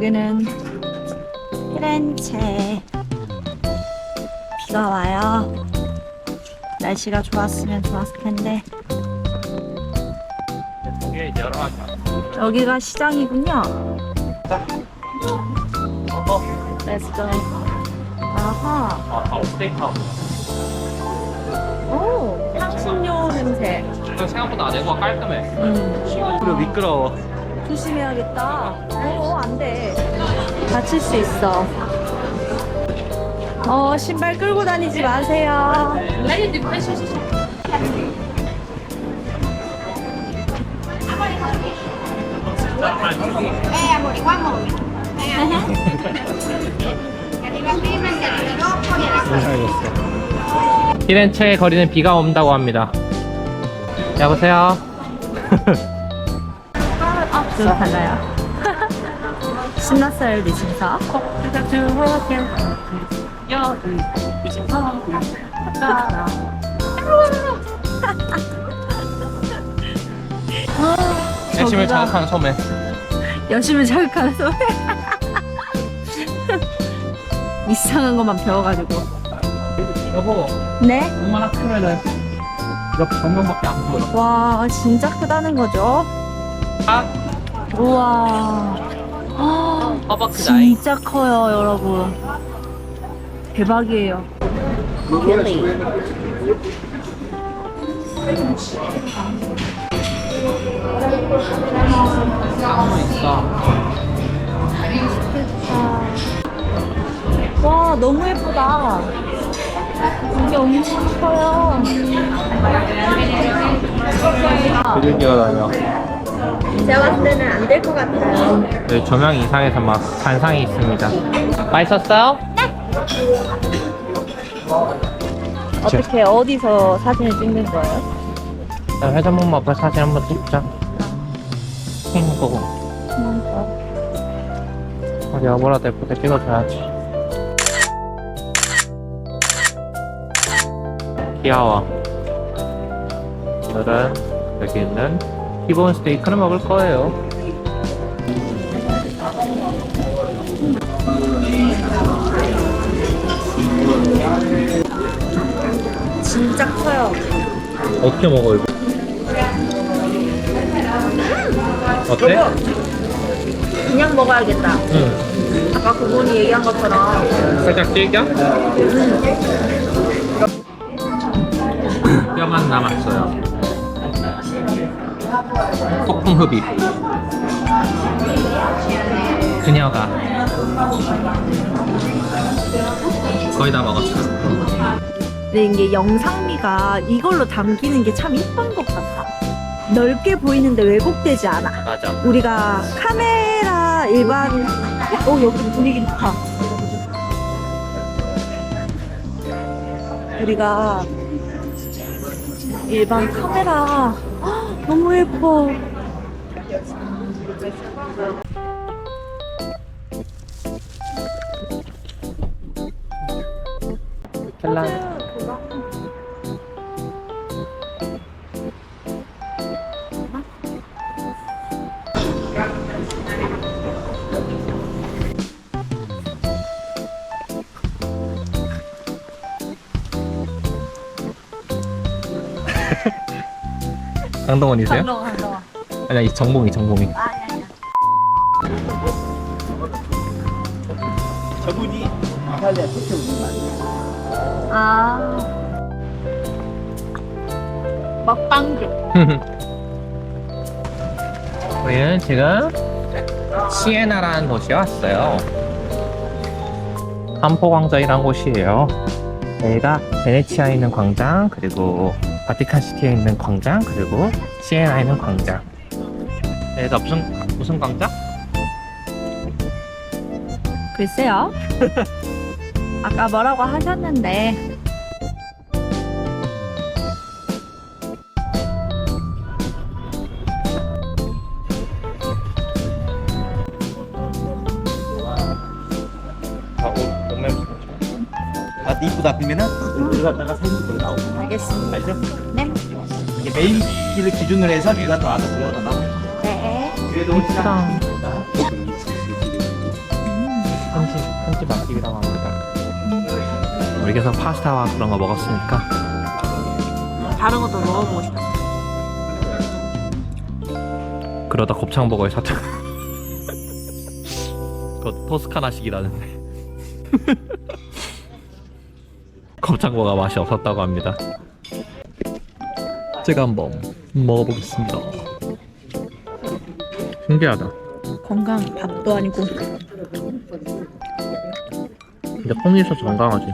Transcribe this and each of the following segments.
여기는 피렌체. 비가 와요. 날씨가 좋았으면 좋았을 텐데. 여기가 시장이군요. Let's go. 아하. 오, 향신료 냄새. 생각보다 내고가 깔끔해. 음, 그리고 미끄러워. 조심해야겠다. 어, 안 돼. 다칠 수 있어. 어, 신발 끌고 다니지 마세요. Eh, 피렌체의 거리는 비가 온다고 합니다. 여보세요? 좀 달라요. 신났어요, 리신사. 열심히 자극하는 소매. 열심히 자극하는 소리. 이상한 것만 배워가지고. 여보, 네? 얼마나 크면은 이거 정면밖에 안 보여. 와, 진짜 크다는 거죠? 아, 우와. 아. 진짜 커요, 여러분. 대박이에요. 있어. 와, 너무 예쁘다. 이게 엄청 커요. 비둘기가 다녀. 제가 봤을 때는 안 될 것 같아요. 여기 조명 이상해서 막 잔상이 있습니다. 맛있었어요? 어떻게, 어디서 사진을 찍는 거예요? 자, 회전목 앞에 사진 한번 찍자. 행거. 어디 여보라도 예쁘게 찍어줘야지. 귀여워. 오늘은 여기 있는 티본 스테이크를 먹을 거예요. 진짜 커요. 어떻게 먹어 이거? 어때? 그냥 먹어야겠다. 응. 아까 그분이 얘기한 것처럼. 살짝 질겨? 뼈만 남았어요. 폭풍 흡입. 그녀가 거의 다 먹었어. 근데 이게 영상미가 이걸로 담기는 게 참 이쁜 것 같아. 넓게 보이는데 왜곡되지 않아. 맞아. 우리가 카메라 일반 어 여기 분위기 좋다. 우리가 일반 카메라 헉, 너무 예뻐. 강동원이세요? 한동 한동. 아니야, 이 정봉이, 정봉이. 저분이 이탈리아 특히 오는 말이에요. 아 먹방주. 우리는 지금 시에나라는 도시에 왔어요. 한포 광장이라는 곳이에요. 여기가 베네치아에 있는 광장, 그리고 바티칸 시티에 있는 광장, 그리고 시에나에 있는 광장. 여기가 무슨 무슨 광장? 글쎄요. 아까 뭐라고 하셨는데 아, 아, 이쁘다 그러면은 들어갔다가 사진 찍고 나오고. 알겠습니다. 알죠? 네. 이게 메인 길을 기준으로 해서 비가 또 와서 들어가다 나오고. 네. 그래도 이쁘다. 현지 현지 맛집이라고 합니다. 우리 계속 파스타와 그런 거 먹었으니까 다른 것도 먹어보고 싶어. 그러다 곱창버거에 사탕. 그것 토스카나식이라는데. 곱창버거 맛이 없었다고 합니다. 제가 한번 먹어보겠습니다. 신기하다. 건강 밥도 아니고. 근데 콩이 있어서 건강하지.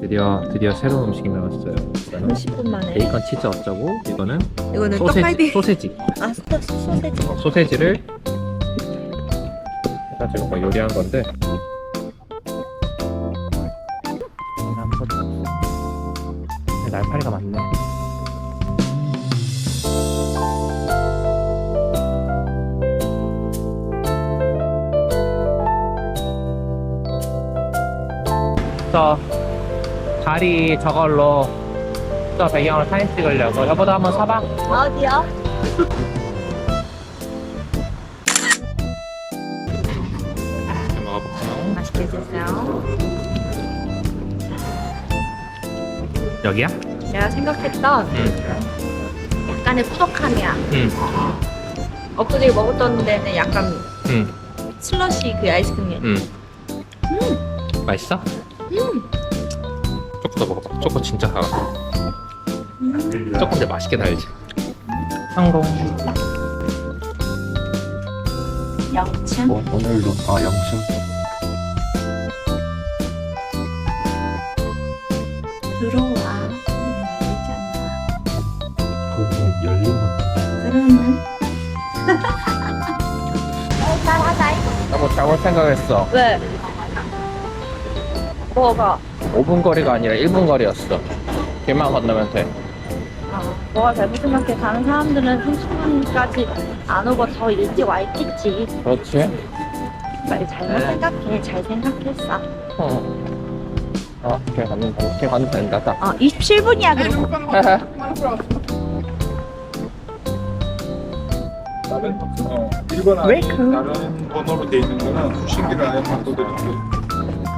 드디어 드디어 새로운 음식이 나왔어요. 이거는 10분 만에. 베이컨 치즈 어쩌고 이거는 이거는 소세지 떡갈비. 소세지 아, 스타 소세지. 소세지를 해가지고 뭐 요리한 건데 저 다리 저걸로 저 배경으로 사진 찍으려고 여보도 한번 사봐. 어디요? 맛있게 드세요. 여기야? 내가 생각했던 응. 약간의 꾸덕함이야. 응. 엊그제 먹었던 데는 약간 응. 슬러시 그 아이스크림이. 응. 맛있어? 음. 초코도 먹어봐. 초코 진짜 달아. 초코인데 맛있게 달지. 성공. 영층. 어, 오늘도 아 영층. 들어와. 그 열린 것. 그러면. 나뭐 잘못 생각했어. 왜? 뭐가? 5분 거리가 아니라 1분 거리였어. 길만 건너면 돼. 아, 뭐가 잘못 생각해. 다른 사람들은 30분까지 안 오고 더 일찍 와 있겠지. 그렇지? 말 잘못 생각해. 잘 생각했어. 어. 어, 걔 가면 돼. 걔 가면 된다. 딱. 어, 27분이야, 그리고. 다른 어, 1번 안에 웰컴. 다른 번호로 돼 있는 거는 수신기를 안에 바꿔드릴게요.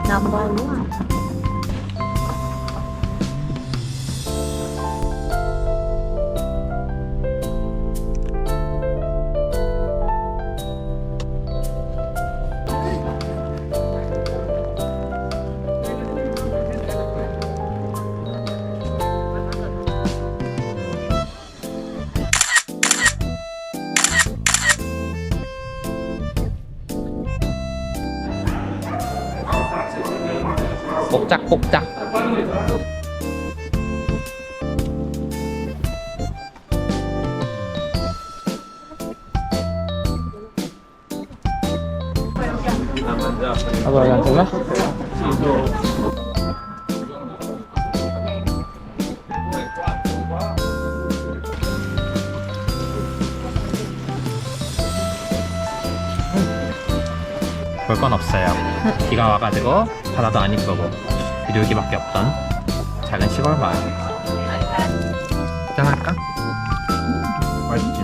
넘버 원. 아, 그래, 안 되나? 볼건 없어요. 비가 와가지고 바다도 안 이쁘고 비둘기밖에 없던 작은 시골 마을. 짠할까? 맛있지?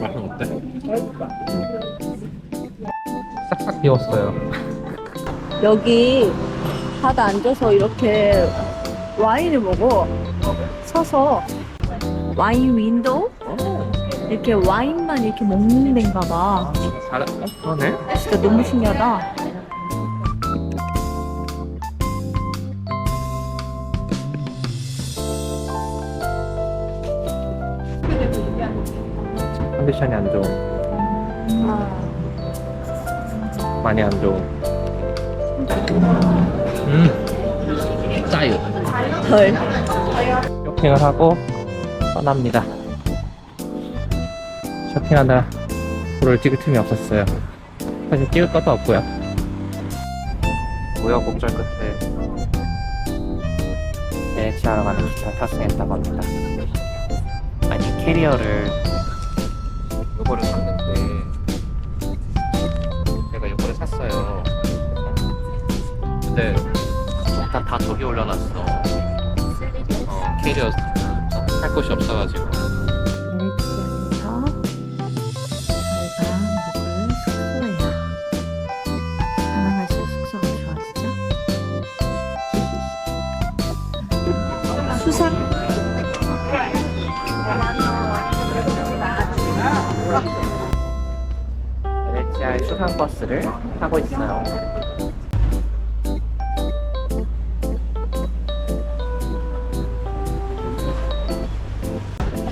맛은 어때? 싹싹 비웠어요. 여기 바다 앉아서 이렇게 와인을 먹어. 서서 와인 윈도우? 이렇게 와인만 이렇게 먹는 데인가 봐. 잘, 어, 그러네? 진짜 너무 신기하다. 컨디션이 안 좋은, 많이 안 좋은. 음, 짜요. 덜. 쇼핑을 하고 떠납니다. 쇼핑하느라 불을 찍을 틈이 없었어요. 사실 찍을 것도 없고요. 우여곡절 끝에 베네치아로 가는 기차를 탑승했다고 합니다. 아니 캐리어를 요거를 샀는데 제가 요거를 샀어요. 근데 다다 저기 올려놨어. 어, 캐리어 할 곳이 없어가지고. 베네치아에서 저희가 묵을 숙소예요. 가능할수록 숙소가 좋아지죠? 수상 베네치아의 수상 버스를 타고 있어요.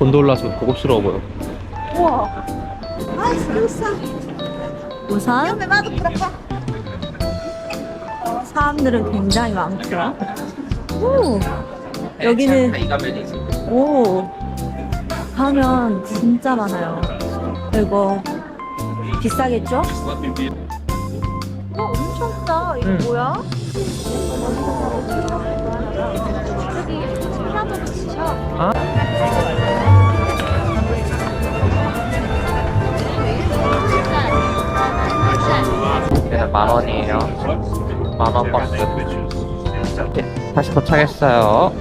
곤돌라서 고급스러워 보여. 우선 사람들은 굉장히 많고요. 오, 여기는 있어. 오 가면 진짜 많아요. 이거 비싸겠죠? 와 엄청 싸. 이거 응. 뭐야? 아? 얘는 만 원이에요. 만원 버스. 네, 다시 도착했어요.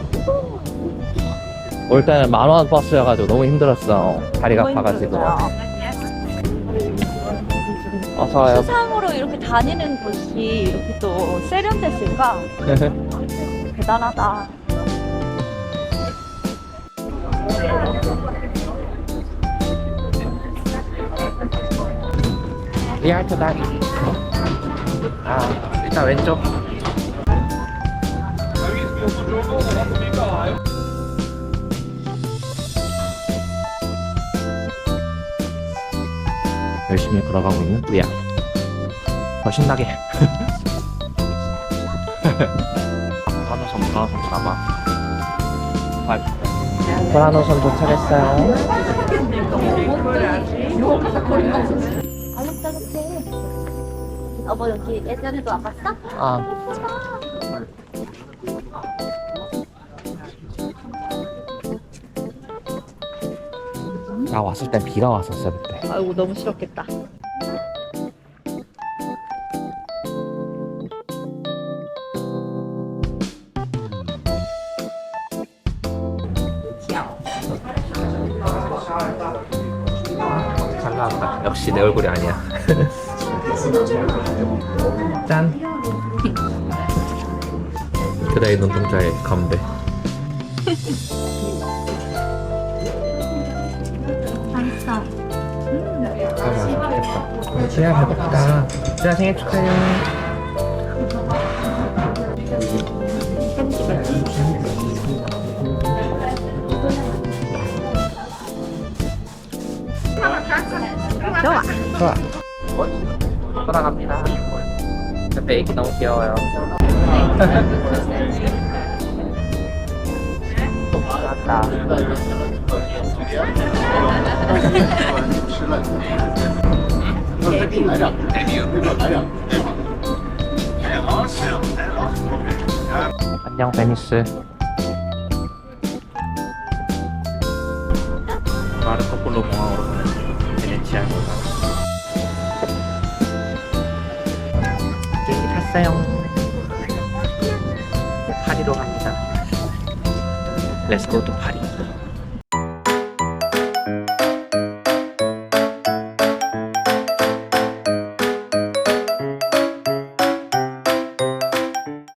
올 때는 만원 버스여가지고 너무 힘들었어. 다리가 너무 아파가지고. 힘들었어요. 어서 와요. 수상으로 이렇게 다니는 곳이 이렇게 또 세련됐을까? 대단하다. 리알토 다리. 아, 일단 왼쪽. 열심히 걸어가고 있는 우리야. 더 신나게. 프라노선 도착했어요. 알록달록해. 어머 여기 예전에도 와봤어? 아. 나 왔을 땐 비가 왔었어 그때. 아이고 너무 싫었겠다. 역시 내 얼굴이 아니야. 짠. 그대의 눈동자의 건배. 맛있어. 아, 맛있겠다. 지아 배고프다. 지아 생일 축하해. 좋아. 좋아. 돌아갑니다. 옆에 애기 너무 귀여워요. 맞다. 안녕 베니스. 마르코폴로 공항으로 가는 베네치아입니다. 비행기 탔어요. 파리로 갑니다. 렛츠고 또 파리.